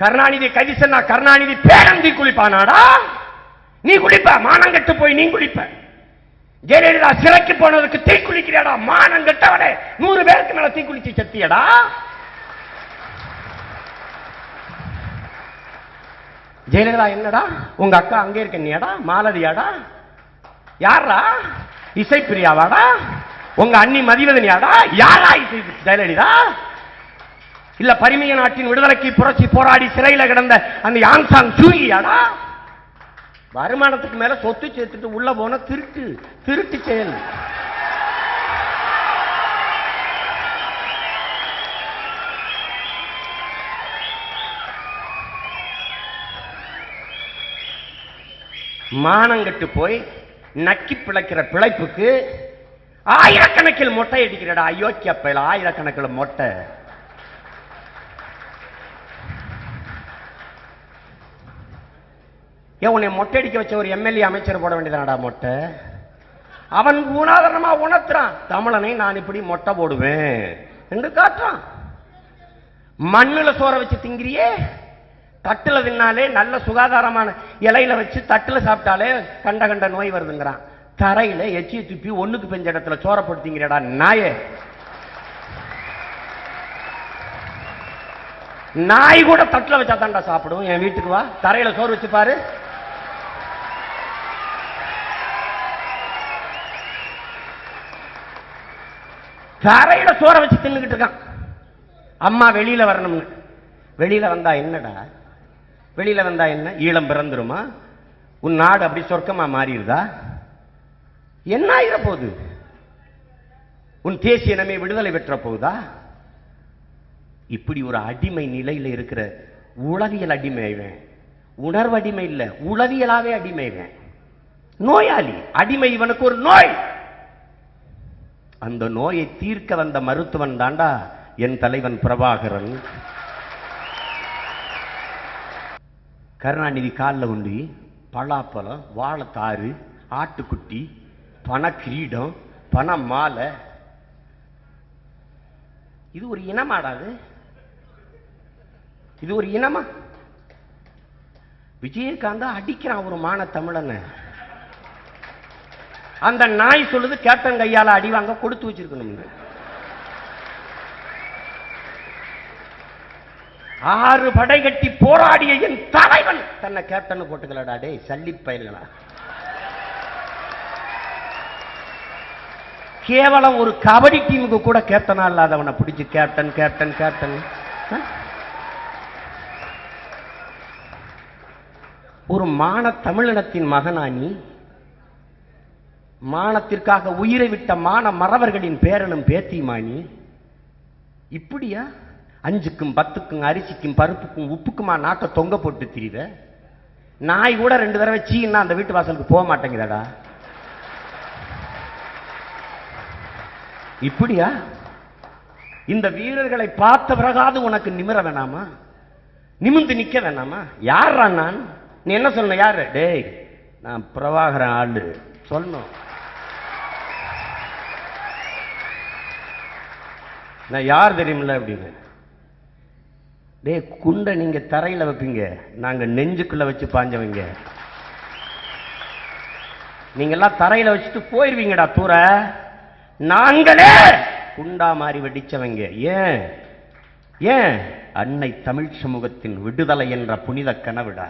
கருணாநிதி கைது சொன்னா கருணாநிதி பேரந்தி குளிப்பானாடா? நீ குளிப்ப மானங்கட்டு போய் நீ குளிப்ப. ஜெயலலிதா சிறைக்கு போனதுக்கு தீ குளிக்கிறியாடா? மானங்கட்டவனே நூறு பேருக்கு மேல தீ குளிச்சு செத்தியடா? ஜெயலலிதா என்னடா? உங்க அக்கா அங்கே இருக்க நீடா மாலதியாடா? யாரா இசைப்பிரியாவாடா? உங்க அண்ணி மதிவதனியாடா? யாரா இசை ஜெயலலிதா? இல்ல பரிமைய நாட்டின் விடுதலைக்கு புரட்சி போராடி சிறையில கிடந்த அந்த யான்சாங் சூகியாடா வருமானத்துக்கு மேல சொத்து சேர்த்துட்டு உள்ள போன திருட்டு திருட்டு செயல். மானங்கட்டு போய் நக்கி பிழைக்கிற பிழைப்புக்கு ஆயிரக்கணக்கில் மொட்டை அடிக்கிறடா அயோக்கிய பயில ஆயிரக்கணக்கில் மொட்டை. ஏன் உன்னை மொட்டை அடிக்க வச்ச ஒரு எம்எல்ஏ அமைச்சர் போட வேண்டியதானடா மொட்டை? அவன் குணாதரமா உணர்த்துறான். தமிழனை நான் இப்படி மொட்டை போடுவேன். என்று காட்டுறான். மண்ணுல சோற வச்சு திங்கிறியே? தட்டுல தின்னாலே நல்ல சுகாதாரமான இலையில வச்சு தட்டுல சாப்பிட்டாலே கண்ட கண்ட நோய் வருதுங்கிறான். தரையில எச்சியை துப்பி ஒண்ணுக்கு பெஞ்ச இடத்துல சோற போட்டு நாயே. நாய் கூட தட்டுல வச்சா தாண்டா சாப்பிடும். என் வீட்டுக்கு வா. தரையில சோறு வச்சு பாரு. தரையில சோற வச்சு தின்னுகிட்டு இருக்கான். அம்மா வெளியில வரணும்னு. வெளியில வந்தா என்னடா? வெளியில வந்தா என்ன? ஈழம் பிறந்துருமா? உன் நாடு அப்படி சொர்க்கமா மாறிடுதா? என்ன ஆகிற போகுது உன் தேசிய இனமே விடுதலை பெற்ற போகுதா இப்படி ஒரு அடிமை நிலையில இருக்கிற உளவியல் அடிமைவேன் உணர்வு அடிமை இல்லை உளவியலாவே அடிமைவேன் நோயாளி. அடிமை இவனுக்கு ஒரு நோய். அந்த நோயை தீர்க்க வந்த மருத்துவன் தாண்டா என் தலைவன் பிரபாகரன். கருணாநிதி காலில் உண்டி பலாப்பழம் வாழைத்தாறு ஆட்டுக்குட்டி பண கிரீடம் பண மாலை இது ஒரு இனமாடாது இது ஒரு இனமா? விஜயகாந்தா அடிக்கிறான் ஒரு மான தமிழனை அந்த நாய் சொல்லுது கேப்டன் கையால் அடி வாங்க கொடுத்து வச்சிருக்கணும் ஆறு படை கட்டி போராடிய என் தலைவன். தன்னை கேப்டன் போட்டுக்கலடா டே சல்லி பயிர்களா கேவலம் ஒரு கபடி டீமுக்கு கூட கேப்டனா இல்லாதவனை பிடிச்சு கேப்டன் கேப்டன் கேப்டன். ஒரு மான தமிழினத்தின் மகனானி மானத்திற்காக உயிரை விட்ட மான மறவர்களின் பேரனும் பேத்திமானி இப்படியா? அஞ்சுக்கும் பத்துக்கும் அரிசிக்கும் பருப்புக்கும் உப்புக்குமா நாட்டை தொங்க போட்டு திரிவ? நாய் கூட ரெண்டு தடவை சீன்னா அந்த வீட்டு வாசலுக்கு போக மாட்டேங்குதாடா. இப்படியா? இந்த வீரர்களை பார்த்த பிறகாது உனக்கு நிமிர வேணாமா? நிமிந்து நிக்க வேணாமா? யாரா நான்? நீ என்ன சொன்ன யாரு? டேய் நான் பிரபாகரன் ஆளு. சொல்லணும். நான் யார் தெரியுமில்ல அப்படின்னு. டேய் குண்டை நீங்கள் தரையில் வைப்பீங்க. நாங்கள் நெஞ்சுக்குள்ளே வச்சு பாஞ்சவங்க. நீங்கள்லாம் தரையில் வச்சுட்டு போயிடுவீங்கடா தூர. நாங்களே குண்டா மாறி வெடிச்சவங்க. ஏன்? ஏன்? அன்னை தமிழ் சமூகத்தின் விடுதலை என்ற புனித கனவுடா.